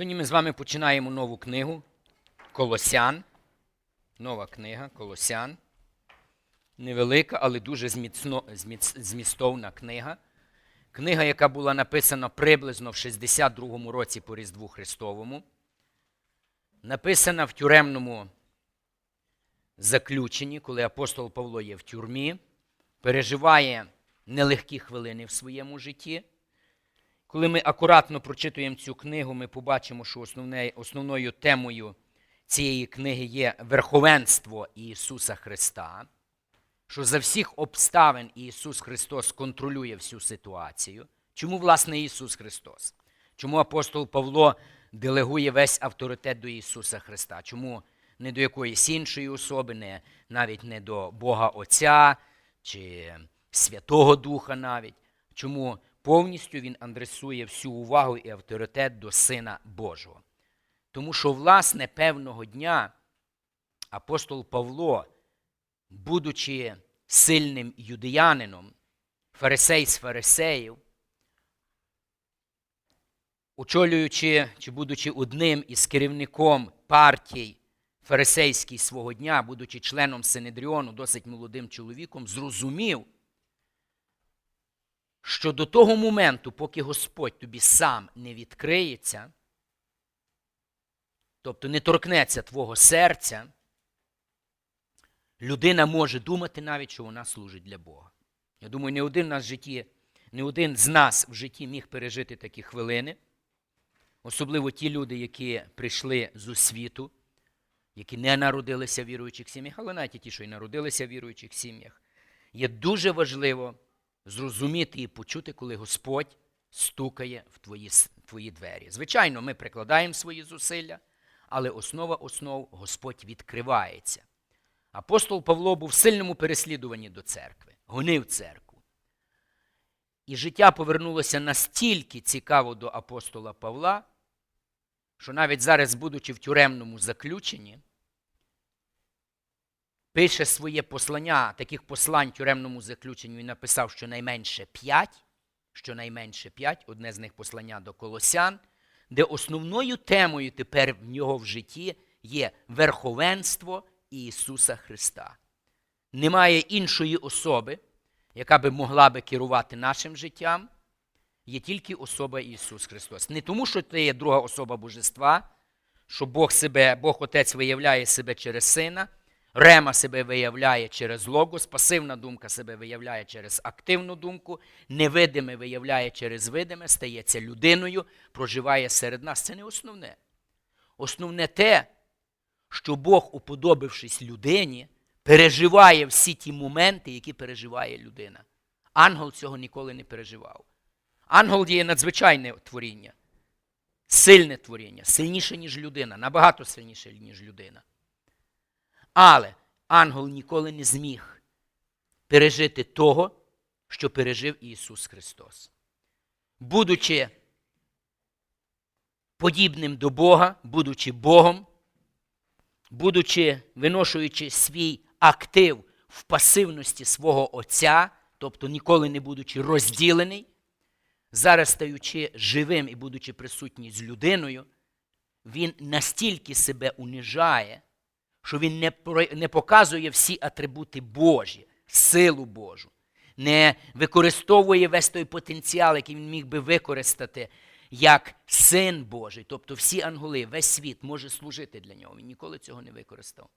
Сьогодні ми з вами починаємо нову книгу Колосян. Нова книга Колосян. Невелика, але дуже зміцно, зміц, змістовна книга. Книга, яка була написана приблизно в 62-му році по Різдву Христовому. Написана в тюремному заключенні, коли апостол Павло є в тюрмі, переживає нелегкі хвилини в своєму житті. Коли ми акуратно прочитуємо цю книгу, ми побачимо, що основне, основною темою цієї книги є верховенство Ісуса Христа, що за всіх обставин Ісус Христос контролює всю ситуацію. Чому, власне, Ісус Христос? Чому апостол Павло делегує весь авторитет до Ісуса Христа? Чому не до якоїсь іншої особи, не, навіть не до Бога Отця чи Святого Духа навіть? Чому повністю він адресує всю увагу і авторитет до Сина Божого? Тому що, власне, певного дня апостол Павло, будучи сильним юдеянином, фарисей з фарисеїв, очолюючи чи будучи одним із керівником партій фарисейській свого дня, будучи членом Синедріону, досить молодим чоловіком, зрозумів, що до того моменту, поки Господь тобі сам не відкриється, тобто не торкнеться твого серця, людина може думати навіть, що вона служить для Бога. Я думаю, не один, нас в житті, не один з нас в житті міг пережити такі хвилини, особливо ті люди, які прийшли з освіту, які не народилися в віруючих сім'ях, але навіть ті, що й народилися в віруючих сім'ях. Є дуже важливо зрозуміти і почути, коли Господь стукає в твої, твої двері. Звичайно, ми прикладаємо свої зусилля, але основа основ Господь відкривається. Апостол Павло був в сильному переслідуванні до церкви, гонив церкву. І життя повернулося настільки цікаво до апостола Павла, що навіть зараз, будучи в тюремному заключенні, пише своє послання, таких послань тюремному заключенню він написав щонайменше п'ять, щонайменше п'ять, одне з них послання до Колосян, де основною темою тепер в нього в житті є верховенство Ісуса Христа. Немає іншої особи, яка би могла би керувати нашим життям, є тільки особа Ісус Христос. Не тому, що це є друга особа Божества, що Бог себе, Бог Отець виявляє себе через Сина, Рема себе виявляє через логос, пасивна думка себе виявляє через активну думку, невидиме виявляє через видиме, стається людиною, проживає серед нас. Це не основне. Основне те, що Бог, уподобившись людині, переживає всі ті моменти, які переживає людина. Ангел цього ніколи не переживав. Ангел є надзвичайне творіння, сильне творіння, сильніше, ніж людина, набагато сильніше, ніж людина. Але ангел ніколи не зміг пережити того, що пережив Ісус Христос. Будучи подібним до Бога, будучи Богом, будучи виношуючи свій актив в пасивності свого Отця, тобто ніколи не будучи розділений, зараз стаючи живим і будучи присутній з людиною, він настільки себе унижає, що він не, не показує всі атрибути Божі, силу Божу, не використовує весь той потенціал, який він міг би використати як син Божий, тобто всі ангели, весь світ може служити для нього. Він ніколи цього не використав.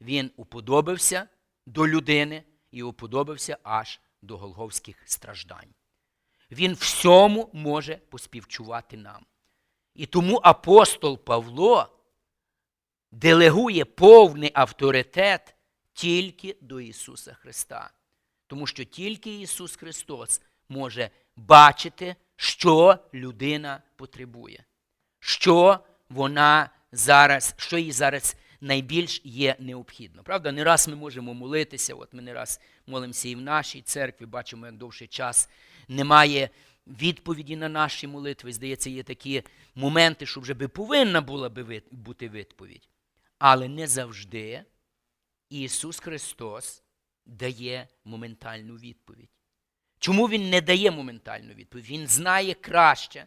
Він уподобився до людини і уподобився аж до голговських страждань. Він всьому може поспівчувати нам. І тому апостол Павло делегує повний авторитет тільки до Ісуса Христа. Тому що тільки Ісус Христос може бачити, що людина потребує, що вона зараз, що їй зараз найбільш є необхідно. Правда, не раз ми можемо молитися, от ми не раз молимося і в нашій церкві, бачимо, як довший час немає відповіді на наші молитви. Здається, є такі моменти, що вже би повинна була би бути відповідь. Але не завжди Ісус Христос дає моментальну відповідь. Чому Він не дає моментальну відповідь? Він знає краще,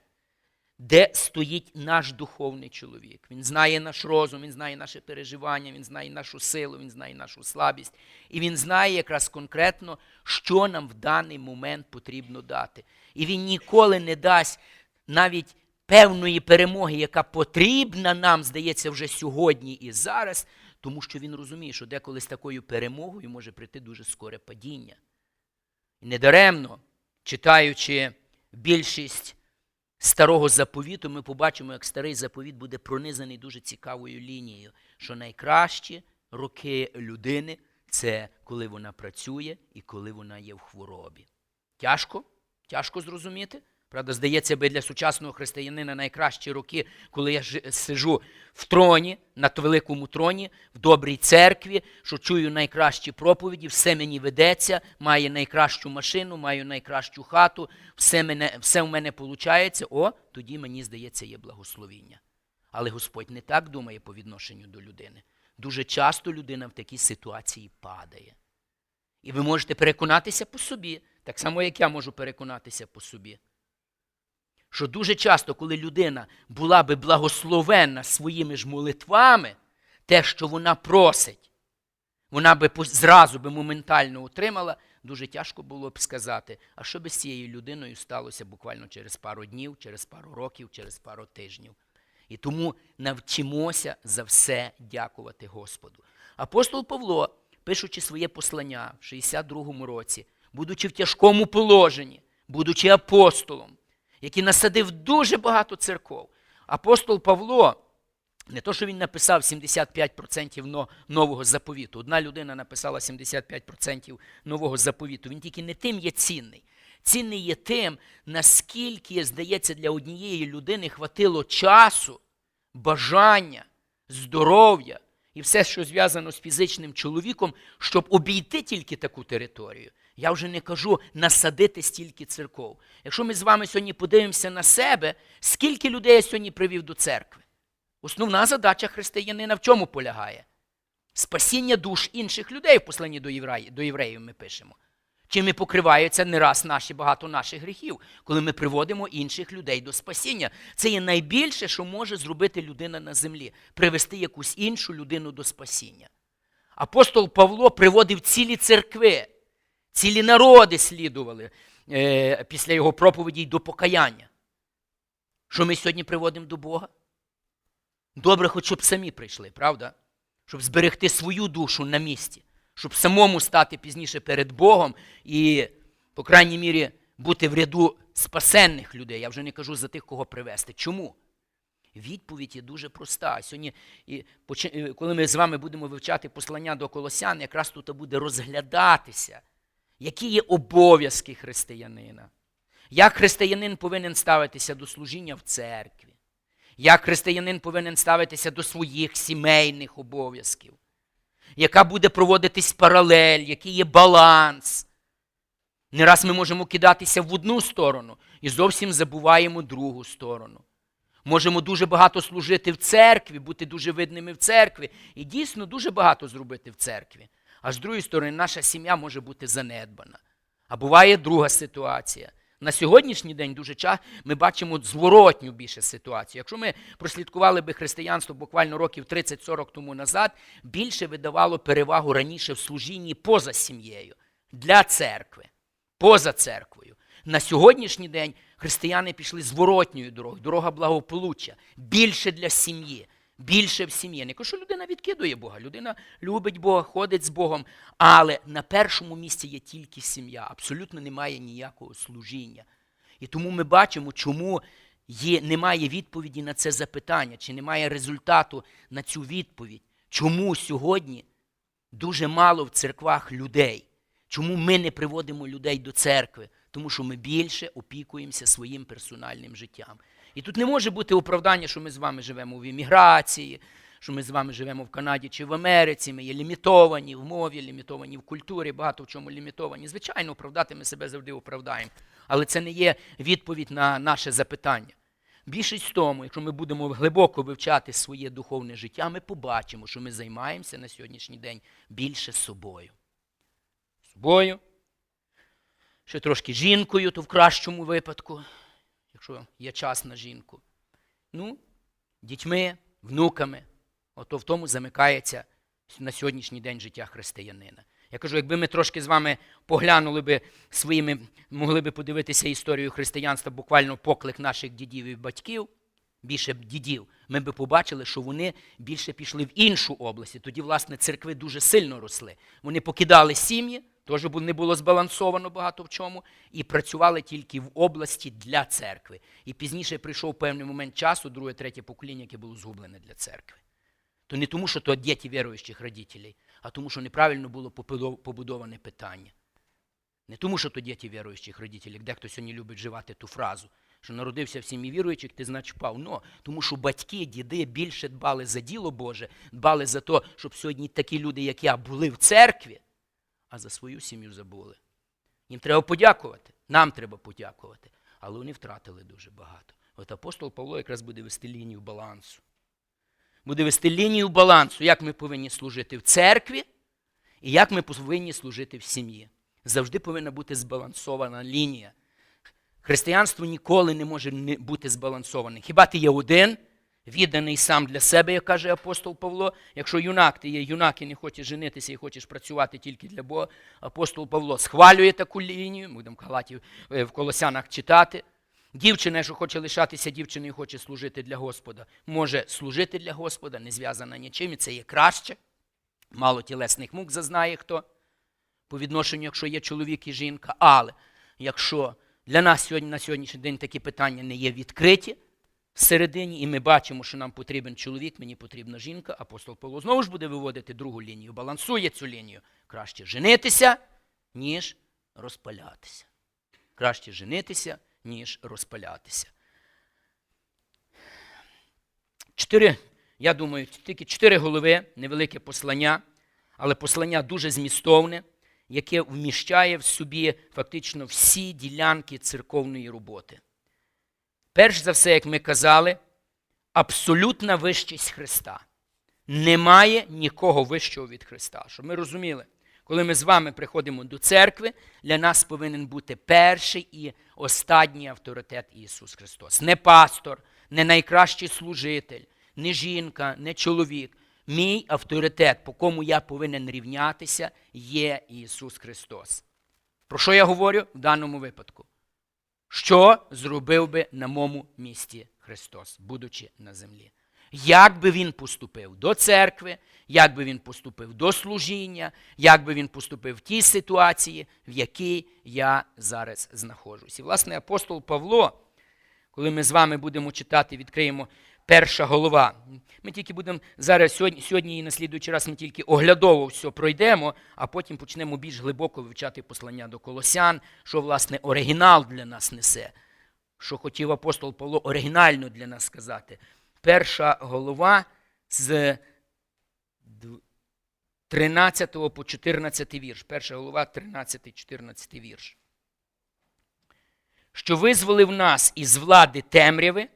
де стоїть наш духовний чоловік. Він знає наш розум, він знає наше переживання, він знає нашу силу, він знає нашу слабість. І він знає якраз конкретно, що нам в даний момент потрібно дати. І він ніколи не дасть навіть певної перемоги, яка потрібна нам, здається, вже сьогодні і зараз, тому що він розуміє, що деколи з такою перемогою може прийти дуже скоре падіння. І недаремно, читаючи більшість старого заповіту, ми побачимо, як старий заповіт буде пронизаний дуже цікавою лінією, що найкращі роки людини це коли вона працює і коли вона є в хворобі. Тяжко? Тяжко зрозуміти? Правда, здається би для сучасного християнина найкращі роки, коли я сижу в троні, на великому троні, в добрій церкві, що чую найкращі проповіді, все мені ведеться, маю найкращу машину, маю найкращу хату, все, мене, все в мене виходить, о, тоді мені здається є благословіння. Але Господь не так думає по відношенню до людини. Дуже часто людина в такій ситуації падає. І ви можете переконатися по собі, так само, як я можу переконатися по собі. Що дуже часто, коли людина була би благословенна своїми ж молитвами, те, що вона просить, вона би зразу би моментально отримала, дуже тяжко було б сказати, а що би з цією людиною сталося буквально через пару днів, через пару років, через пару тижнів. І тому навчимося за все дякувати Господу. Апостол Павло, пишучи своє послання в 62-му році, будучи в тяжкому положенні, будучи апостолом, який насадив дуже багато церков, апостол Павло, не то, що він написав 75% нового заповіту. Одна людина написала 75% нового заповіту. Він тільки не тим є цінний. Цінний є тим, наскільки, здається, для однієї людини хватило часу, бажання, здоров'я і все, що зв'язано з фізичним чоловіком, щоб обійти тільки таку територію. Я вже не кажу насадити стільки церков. Якщо ми з вами сьогодні подивимося на себе, скільки людей я сьогодні привів до церкви? Основна задача християнина в чому полягає? Спасіння душ інших людей в посланні до євреїв, до євреїв ми пишемо. Чим і покриваються не раз наші багато наших гріхів, коли ми приводимо інших людей до спасіння. Це є найбільше, що може зробити людина на землі привести якусь іншу людину до спасіння. Апостол Павло приводив цілі церкви, цілі народи слідували е, після його проповіді до покаяння. Що ми сьогодні приводимо до Бога? Добре, хоч щоб самі прийшли, правда? Щоб зберегти свою душу на місці, щоб самому стати пізніше перед Богом і, по крайній мірі, бути в ряду спасенних людей. Я вже не кажу за тих, кого привести. Чому? Відповідь є дуже проста. Сьогодні, коли ми з вами будемо вивчати послання до колосян, якраз тут буде розглядатися, які є обов'язки християнина. Як християнин повинен ставитися до служіння в церкві, як християнин повинен ставитися до своїх сімейних обов'язків, яка буде проводитись паралель, який є баланс. Не раз ми можемо кидатися в одну сторону і зовсім забуваємо другу сторону. Можемо дуже багато служити в церкві, бути дуже видними в церкві і дійсно дуже багато зробити в церкві. А з другої сторони, наша сім'я може бути занедбана. А буває друга ситуація. На сьогоднішній день дуже часто ми бачимо зворотню більше ситуацію. Якщо ми прослідкували би християнство буквально років 30-40 тому назад, більше видавало перевагу раніше в служінні поза сім'єю, для церкви, поза церквою. На сьогоднішній день християни пішли зворотньою дорогою, дорога благополуччя, більше для сім'ї, більше в сім'ї. Не кажу, що людина відкидує Бога, людина любить Бога, ходить з Богом, але на першому місці є тільки сім'я, абсолютно немає ніякого служіння. І тому ми бачимо, чому є, немає відповіді на це запитання, чи немає результату на цю відповідь. Чому сьогодні дуже мало в церквах людей? Чому ми не приводимо людей до церкви? Тому що ми більше опікуємося своїм персональним життям. І тут не може бути оправдання, що ми з вами живемо в імміграції, що ми з вами живемо в Канаді чи в Америці, ми є лімітовані в мові, лімітовані в культурі, багато в чому лімітовані. Звичайно, оправдати ми себе завжди оправдаємо. Але це не є відповідь на наше запитання. Більшість в тому, якщо ми будемо глибоко вивчати своє духовне життя, ми побачимо, що ми займаємося на сьогоднішній день більше собою. Собою, ще трошки жінкою, то в кращому випадку, якщо є час на жінку. ну, дітьми, внуками. Ото в тому замикається на сьогоднішній день життя християнина. Я кажу, якби ми трошки з вами поглянули би своїми, могли би подивитися історію християнства, буквально поклик наших дідів і батьків, більше б дідів, ми б побачили, що вони більше пішли в іншу область. Тоді, власне, церкви дуже сильно росли. Вони покидали сім'ї, теж не було збалансовано багато в чому, і працювали тільки в області для церкви. І пізніше прийшов певний момент часу, друге, третє покоління, яке було згублене для церкви. То не тому, що то діти віруючих родителей, а тому, що неправильно було побудоване питання. Не тому, що то діти віруючих родителів, дехто сьогодні любить вживати ту фразу, що народився в сім'ї віруючих, ти значить впав. Но, тому що батьки, діди більше дбали за діло Боже, дбали за те, щоб сьогодні такі люди, як я, були в церкві, а за свою сім'ю забули. Їм треба подякувати, нам треба подякувати. Але вони втратили дуже багато. От апостол Павло якраз буде вести лінію балансу. Буде вести лінію балансу, як ми повинні служити в церкві і як ми повинні служити в сім'ї. Завжди повинна бути збалансована лінія. Християнство ніколи не може бути збалансоване. Хіба ти є один, відданий сам для себе, як каже апостол Павло. Якщо юнак, ти є юнак і не хочеш женитися і хочеш працювати тільки для Бога, апостол Павло схвалює таку лінію, будемо в е, в Колосянах читати. Дівчина, що хоче лишатися дівчиною, хоче служити для Господа, може служити для Господа, не зв'язана нічим, і це є краще. Мало тілесних мук зазнає хто по відношенню, якщо є чоловік і жінка. Але якщо для нас сьогодні на сьогоднішній день такі питання не є відкриті всередині, і ми бачимо, що нам потрібен чоловік, мені потрібна жінка, апостол Павло знову ж буде виводити другу лінію, балансує цю лінію. Краще женитися, ніж розпалятися. Краще женитися, ніж розпалятися. Чотири, я думаю, тільки чотири голови, невелике послання, але послання дуже змістовне, яке вміщає в собі фактично всі ділянки церковної роботи. Перш за все, як ми казали, абсолютна вищість Христа. Немає нікого вищого від Христа. Щоб ми розуміли, коли ми з вами приходимо до церкви, для нас повинен бути перший і останній авторитет Ісус Христос. Не пастор, не найкращий служитель, не жінка, не чоловік. Мій авторитет, по кому я повинен рівнятися, є Ісус Христос. Про що я говорю в даному випадку? Що зробив би на моєму місці Христос, будучи на землі? Як би він поступив до церкви, як би він поступив до служіння, як би він поступив в тій ситуації, в якій я зараз знаходжусь. І, власне, апостол Павло, коли ми з вами будемо читати, відкриємо перша голова. Ми тільки будемо зараз сьогодні, сьогодні і на слідуючий раз ми тільки оглядово все пройдемо, а потім почнемо більш глибоко вивчати послання до колосян, що, власне, оригінал для нас несе. Що хотів апостол Павло оригінально для нас сказати. Перша голова з 13 по 14 вірш. Перша голова, 13-14 вірш. Що визволив нас із влади темряви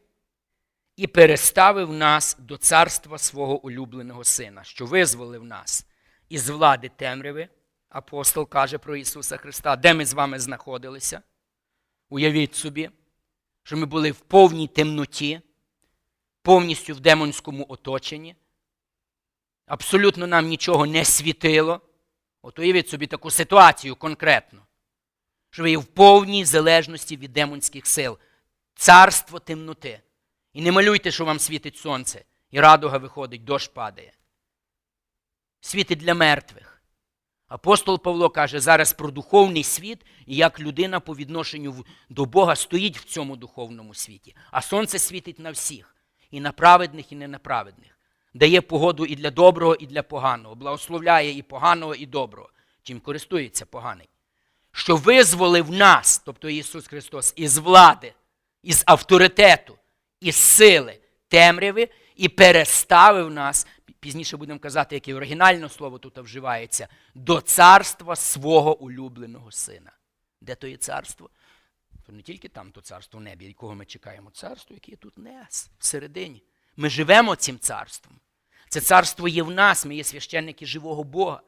і переставив нас до царства свого улюбленого Сина, що визволив нас із влади темряви. Апостол каже про Ісуса Христа, де ми з вами знаходилися. Уявіть собі, що ми були в повній темноті, повністю в демонському оточенні. Абсолютно нам нічого не світило. От уявіть собі таку ситуацію конкретно, що ви є в повній залежності від демонських сил, царство темноти. І не малюйте, що вам світить сонце, і радуга виходить, дощ падає. Світить для мертвих. Апостол Павло каже зараз про духовний світ і як людина по відношенню до Бога стоїть в цьому духовному світі. А сонце світить на всіх, і на праведних, і не на праведних. Дає погоду і для доброго, і для поганого, благословляє і поганого, і доброго. Чим користується поганий. Що визволив нас, тобто Ісус Христос, із влади, із авторитету, із сили темряви і переставив нас, пізніше будемо казати, яке оригінальне слово тут вживається, до царства свого улюбленого сина. Де то є царство? То не тільки там то царство в небі, якого ми чекаємо, царство, яке є тут нас, всередині. Ми живемо цим царством. Це царство є в нас, ми є священники живого Бога.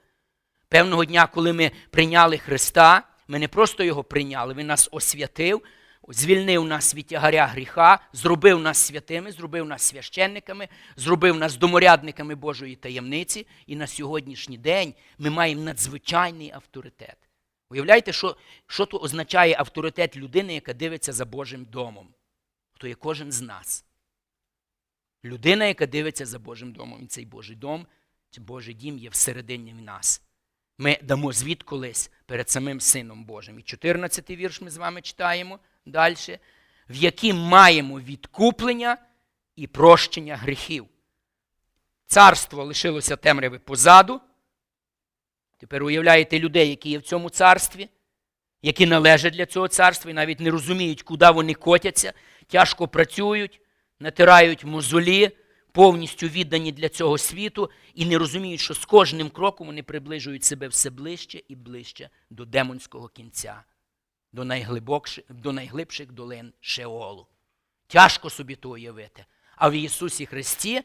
Певного дня, коли ми прийняли Христа, ми не просто Його прийняли, Він нас освятив, звільнив нас від тягаря гріха, зробив нас святими, зробив нас священниками, зробив нас доморядниками Божої таємниці. І на сьогоднішній день ми маємо надзвичайний авторитет. Уявляєте, що, що то означає авторитет людини, яка дивиться за Божим домом? То є кожен з нас. Людина, яка дивиться за Божим домом. І цей Божий дом, цей Божий дім є всередині в нас. Ми дамо звіт колись перед самим Сином Божим. І 14-й вірш ми з вами читаємо далі, в яким маємо відкуплення і прощення гріхів. Царство лишилося темряви позаду. Тепер уявляєте людей, які є в цьому царстві, які належать для цього царства і навіть не розуміють, куди вони котяться, тяжко працюють, натирають мозолі, повністю віддані для цього світу, і не розуміють, що з кожним кроком вони приближують себе все ближче і ближче до демонського кінця, до до найглибших долин Шеолу. Тяжко собі то уявити. А в Ісусі Христі,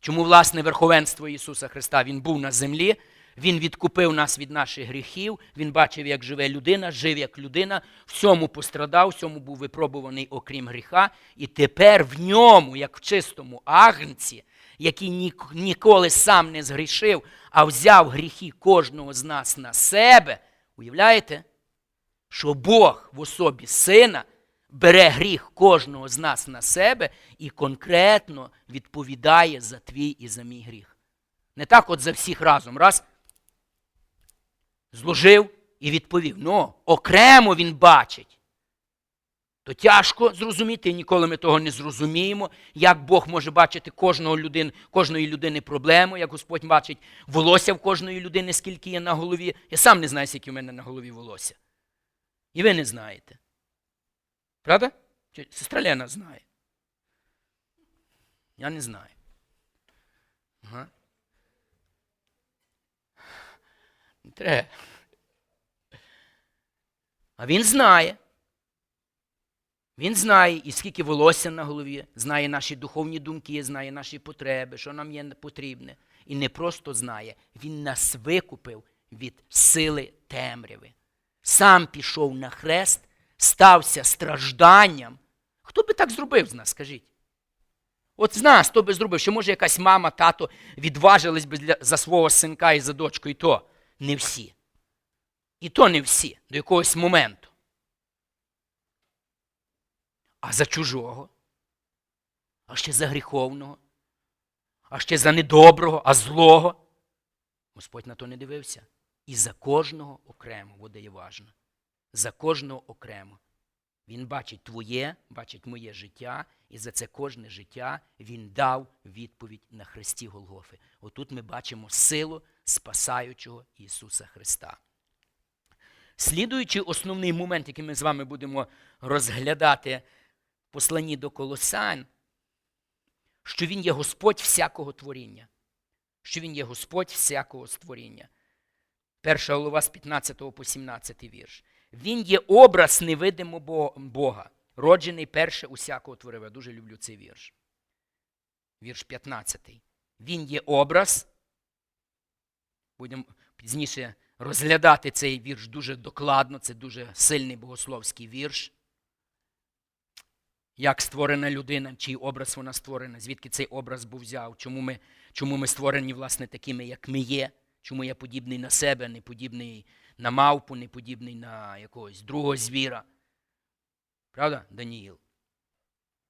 чому власне верховенство Ісуса Христа Він був на землі, Він відкупив нас від наших гріхів, Він бачив, як живе людина, жив як людина, всьому пострадав, всьому був випробуваний, окрім гріха, і тепер в ньому, як в чистому агнці, який ніколи сам не згрішив, а взяв гріхи кожного з нас на себе. Уявляєте? що Бог в особі сина бере гріх кожного з нас на себе і конкретно відповідає за твій і за мій гріх. Не так от за всіх разом. Раз зложив і відповів. Ну, окремо він бачить. То тяжко зрозуміти, і ніколи ми того не зрозуміємо, як Бог може бачити кожного людин, кожної людини проблему, як Господь бачить волосся в кожної людини, скільки є на голові. Я сам не знаю, скільки в мене на голові волосся. І ви не знаєте. Правда? Сестра Лена знає. Я не знаю. Ага. Не треба. А він знає. Він знає, і скільки волосся на голові, знає наші духовні думки, знає наші потреби, що нам є потрібне. І не просто знає, він нас викупив від сили темряви. Сам пішов на хрест, стався стражданням. Хто би так зробив з нас, скажіть? От з нас хто би зробив, що може якась мама, тато відважились би для, за свого синка і за дочку, і то не всі. І то не всі до якогось моменту. А за чужого, а ще за гріховного, а ще за недоброго, а злого. Господь на то не дивився. І за кожного окремо, вода є важна. За кожного окремо. Він бачить твоє, бачить моє життя, і за це кожне життя він дав відповідь на Христі Голгофи. Отут ми бачимо силу спасаючого Ісуса Христа. Слідуючи основний момент, який ми з вами будемо розглядати в посланні до Колосян, що Він є Господь всякого творіння. Що Він є Господь всякого створіння. Перша голова з 15 по 17 вірш. Він є образ невидимого Бога, роджений перше усякого творива. Я дуже люблю цей вірш. Вірш 15. Він є образ. Будемо пізніше розглядати цей вірш дуже докладно. Це дуже сильний богословський вірш. Як створена людина, чий образ вона створена, звідки цей образ був взяв, чому ми, чому ми створені, власне, такими, як ми є. Чому я подібний на себе, не подібний на мавпу, не подібний на якогось другого звіра? Правда, Даніїл?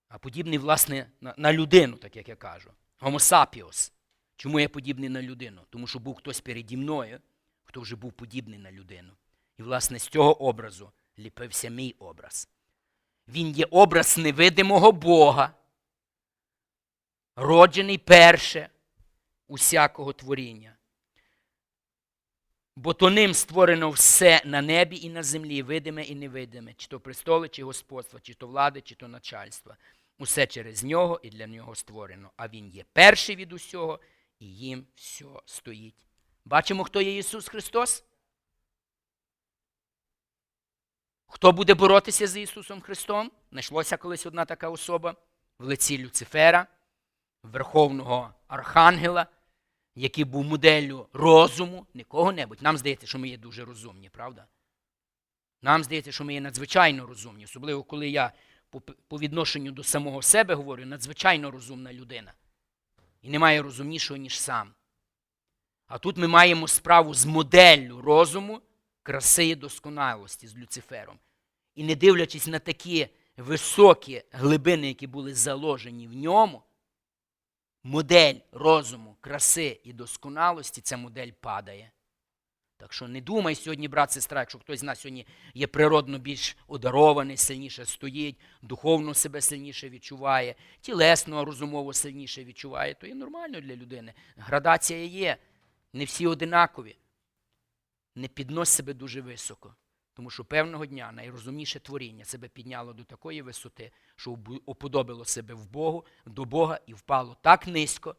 А подібний, власне, на, на людину, так як я кажу. Homo sapiens. Чому я подібний на людину? Тому що був хтось переді мною, хто вже був подібний на людину. І, власне, з цього образу ліпився мій образ. Він є образ невидимого Бога, роджений перше усякого творіння. Бо то ним створено все на небі і на землі, видиме і невидиме, чи то престоли, чи господства, чи то влади, чи то начальства. Усе через нього і для нього створено. А він є перший від усього, і їм все стоїть. Бачимо, хто є Ісус Христос? Хто буде боротися з Ісусом Христом? Знайшлося колись одна така особа в лиці Люцифера, Верховного Архангела, який був моделлю розуму, не кого-небудь. Нам здається, що ми є дуже розумні, правда? Нам здається, що ми є надзвичайно розумні, особливо коли я по відношенню до самого себе говорю, надзвичайно розумна людина. І немає розумнішого, ніж сам. А тут ми маємо справу з моделлю розуму, краси і досконалості з Люцифером. І не дивлячись на такі високі глибини, які були заложені в ньому, модель розуму, краси і досконалості, ця модель падає. Так що не думай сьогодні, брат, сестра, якщо хтось з нас сьогодні є природно більш одарований, сильніше стоїть, духовно себе сильніше відчуває, тілесно, розумово сильніше відчуває, то є нормально для людини. Градація є. Не всі одинакові. Не піднось себе дуже високо. Тому що певного дня найрозумніше творіння себе підняло до такої висоти, що уподобило себе в Богу, до Бога і впало так низько,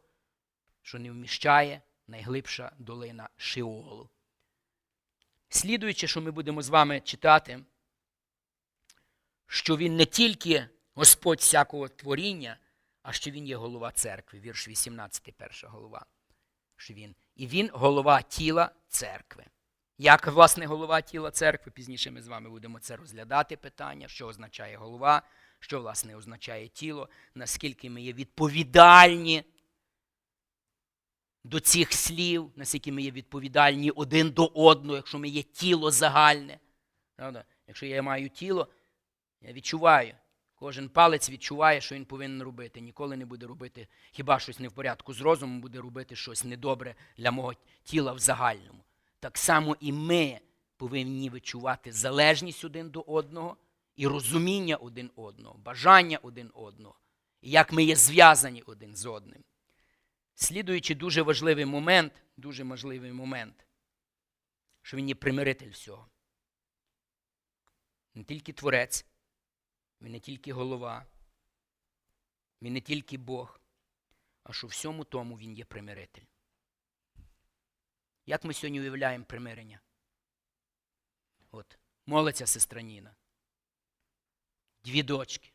що не вміщає найглибша долина Шиолу. Слідуючи, що ми будемо з вами читати, що він не тільки Господь всякого творіння, а що він є голова церкви, вірш 18, перша голова. Що він, і він голова тіла церкви. Як, власне, голова тіла церкви, пізніше ми з вами будемо це розглядати питання, що означає голова, що, власне, означає тіло, наскільки ми є відповідальні до цих слів, наскільки ми є відповідальні один до одного, якщо ми є тіло загальне. Правда? Якщо я маю тіло, я відчуваю. Кожен палець відчуває, що він повинен робити. Ніколи не буде робити хіба щось не в порядку з розумом, буде робити щось недобре для мого тіла в загальному. Так само і ми повинні відчувати залежність один до одного і розуміння один одного, бажання один одного, і як ми є зв'язані один з одним. Слідуючи дуже важливий момент, дуже важливий момент, що він є примиритель всього. Не тільки творець, він не тільки голова, він не тільки Бог, а що всьому тому він є примиритель. Як ми сьогодні уявляємо примирення? От, молиться сестра Ніна. Дві дочки.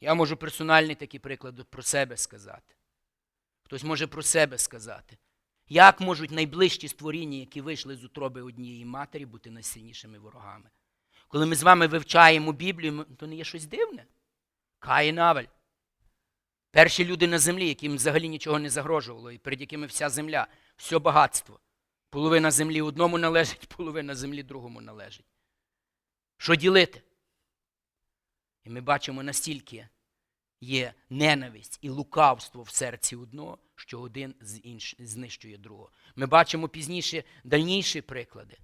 Я можу персональний такий приклад про себе сказати. Хтось може про себе сказати. Як можуть найближчі створіння, які вийшли з утроби однієї матері, бути найсильнішими ворогами? Коли ми з вами вивчаємо Біблію, то не є щось дивне. Каїн Авель. Перші люди на землі, яким взагалі нічого не загрожувало, і перед якими вся земля, все багатство. Половина землі одному належить, половина землі другому належить. Що ділити? І ми бачимо настільки є ненависть і лукавство в серці одного, що один знищує другого. Ми бачимо пізніше дальніші приклади.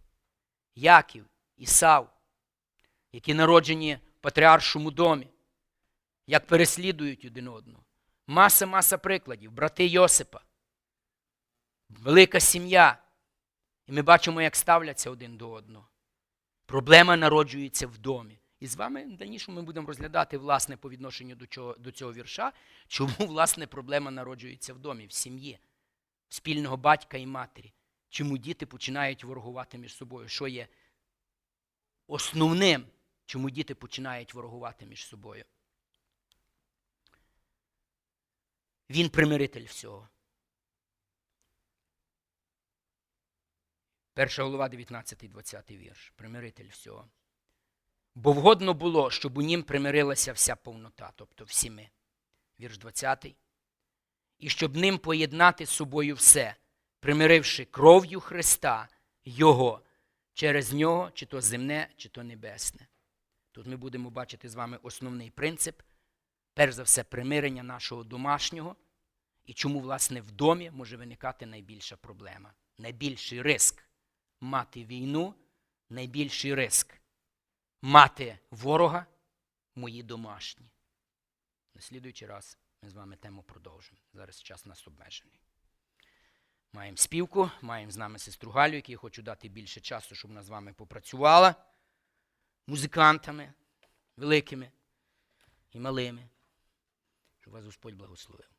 Яків, Ісав, які народжені в патріаршому домі, як переслідують один одного. Маса, маса прикладів. Брати Йосипа, велика сім'я. І ми бачимо, як ставляться один до одного. Проблема народжується в домі. І з вами в дальнішому ми будемо розглядати, власне, по відношенню до цього, до цього вірша, чому, власне, проблема народжується в домі, в сім'ї, спільного батька і матері. Чому діти починають ворогувати між собою? Що є основним, чому діти починають ворогувати між собою? Він примиритель всього. Перша голова, 19-20 вірш. Примиритель всього. Бо вгодно було, щоб у нім примирилася вся повнота, тобто всі ми. Вірш 20. І щоб ним поєднати з собою все, примиривши кров'ю Христа, Його, через нього, чи то земне, чи то небесне. Тут ми будемо бачити з вами основний принцип, перш за все, примирення нашого домашнього, і чому, власне, в домі може виникати найбільша проблема, найбільший риск мати війну, найбільший риск мати ворога мої домашні. На слідуючий раз ми з вами тему продовжимо. Зараз час нас обмежений. Маємо співку, маємо з нами сестру Галю, якій хочу дати більше часу, щоб вона з вами попрацювала музикантами великими і малими. Щоб вас Господь благословив.